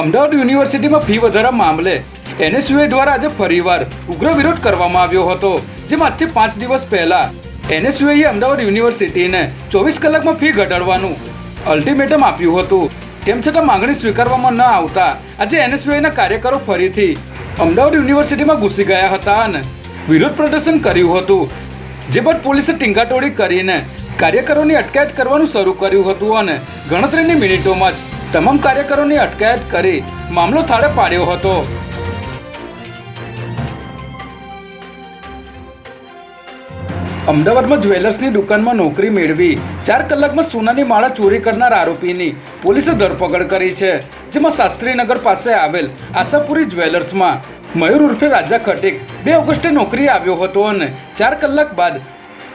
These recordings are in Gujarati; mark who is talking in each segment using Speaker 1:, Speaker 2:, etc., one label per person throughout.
Speaker 1: અમદાવાદ યુનિવર્સિટીમાં ફી વધારા મામલે એનએસયુઆઈ દ્વારા આજે ફરીવાર ઉગ્ર વિરોધ કરવામાં આવ્યો હતો, જેમાં આજથી પાંચ દિવસ પહેલા એનએસયુઆઈએ અમદાવાદ યુનિવર્સિટીને ચોવીસ કલાકમાં ફી ઘટાડવાનું અલ્ટિમેટમ આપ્યું હતું. તેમ છતાં માંગણી સ્વીકારવામાં ન આવતા આજે એનએસયુઆઈના કાર્યકરો ફરીથી અમદાવાદ યુનિવર્સિટીમાં ઘૂસી ગયા હતા અને વિરોધ પ્રદર્શન કર્યું હતું, જે બાદ પોલીસે ટીંગાટોળી કરીને કાર્યકરોની અટકાયત કરવાનું શરૂ કર્યું હતું અને ગણતરીની મિનિટોમાં જ તમામ કાર્યકરોની અટકાયત કરી મામલો થાળે પાડ્યો હતો. અમદાવાદમાં જ્વેલર્સની દુકાનમાં નોકરી મેળવી ચાર કલાકમાં સોનાની માળા ચોરી કરનાર આરોપીની પોલીસે ધરપકડ કરી છે, જેમાં શાસ્ત્રીનગર પાસે આવેલ આશાપુરી જ્વેલર્સમાં મયુર ઉર્ફે રાજા ખટીક બે ઓગસ્ટે નોકરી આવ્યો હતો અને ચાર કલાક બાદ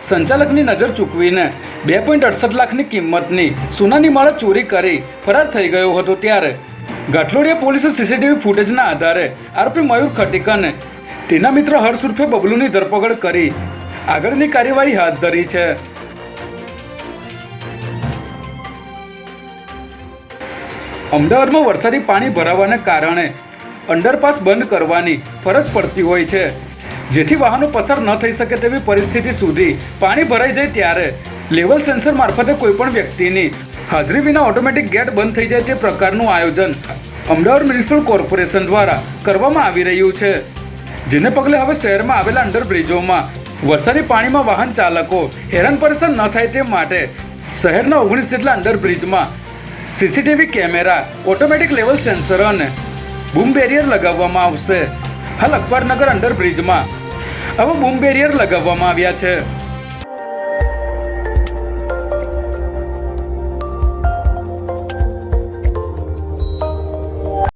Speaker 1: સંચાલકની નજર ચૂકવીને બે પોઈન્ટ અડસઠ લાખની કિંમતની સોનાની માળા ચોરી કરી ફરાર થઈ ગયો હતો ત્યારે. ગાંઠલોડિયા પોલીસે સીસીટીવી ફૂટેજના આધારે આરોપી મયુર ખટીકને તેના મિત્ર હર્ષ ઉર્ફે બબલુની ધરપકડ કરી આગળની કાર્યવાહી હાથ ધરી છે. અમદાવાદમાં વરસાદી પાણી ભરાવાને કારણે અંડરપાસ બંધ કરવાની ફરજ પડતી હોય છે. જેથી વાહનો પસાર ન થઈ શકે તેવી પરિસ્થિતિ સુધી પાણી ભરાઈ જાય ત્યારે લેવલ સેન્સર મારફતે કોઈપણ વ્યક્તિની હાજરી વિના ઓટોમેટિક ગેટ બંધ થઈ જાય તે પ્રકારનું આયોજન અમદાવાદ મ્યુનિસિપલ કોર્પોરેશન દ્વારા કરવામાં આવી રહ્યું છે, જેને પગલે હવે શહેરમાં આવેલા અંડરબ્રિજોમાં વરસાદી પાણીમાં વાહન ચાલકો હેરાન પરેશાન ન થાય તે માટે શહેરના ઓગણીસ જેટલા અંડરબ્રિજમાં CCTV camera, automatic level sensor અને બૂમ બેરિયર લગાવવામાં આવશે. હાલ અખબારનગર અંડરબ્રિજમાં. હવે બૂમ લગાવવામાં આવ્યા છે.